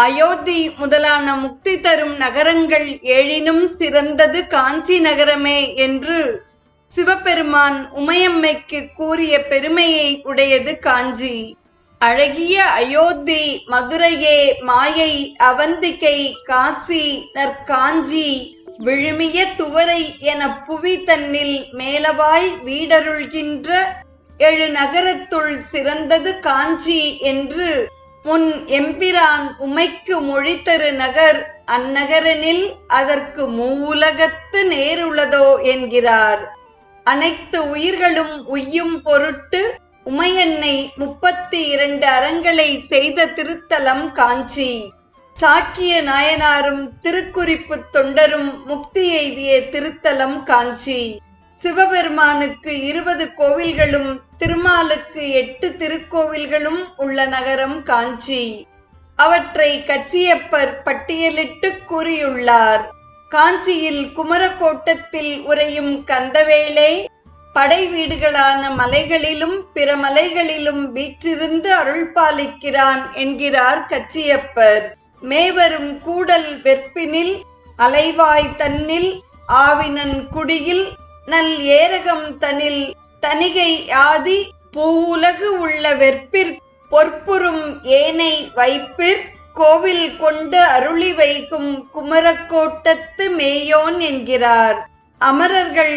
அயோத்தி முதலான முக்தி தரும் நகரங்கள் ஏழினும் சிறந்தது காஞ்சி நகரமே என்று சிவபெருமான் உமையம்மைக்கு கூறிய பெருமையை உடையது காஞ்சி. அழகிய அயோத்தி மதுரையே மாயை அவந்திகை காசி நற்காஞ்சி விழுமிய துவரை என புவி தன்னில் மேலவாய் வீடருள்கின்ற எழு நகரத்துள் சிறந்தது காஞ்சி என்று முன் எம்பிரான் உமைக்கு மொழித்தரு நகர் அந்நகரனில் அதற்கு மூலகத்து நேருளதோ என்கிறார். அனைத்து உயிர்களும் உய்யும் பொருட்டு உமையன்னை முப்பத்தி இரண்டு அறங்களை செய்த திருத்தலம் காஞ்சி. சாக்கிய நாயனாரும் திருக்குறிப்பு தொண்டரும் முக்தி எய்திய திருத்தலம் காஞ்சி. சிவபெருமானுக்கு இருபது கோவில்களும் திருமாலுக்கு எட்டு திருக்கோவில்களும் உள்ள நகரம் காஞ்சி. அவற்றை கச்சியப்பர் பட்டியலிட்டு கூறியுள்ளார். காஞ்சியில் குமரக்கோட்டத்தில் உறையும் கந்தவேளே படை வீடுகளான மலைகளிலும் பிற மலைகளிலும் வீற்றிருந்து அருள்பாலிக்கிறான் என்கிறார் கச்சியப்பர். மேவரும் கூடல் வெற்பினில் அலைவாய் தன்னில் ஆவினன் குடியில் நல் ஏரகம் தனில் தனிகை ஆதி பூவுலகு உள்ள வெற்பிற் பொற்புறும் ஏனை வைப்பிற் கோவில் கொண்டு அருளி வைக்கும் குமரக்கோட்டத்து மேயோன் என்கிறார். அமரர்கள்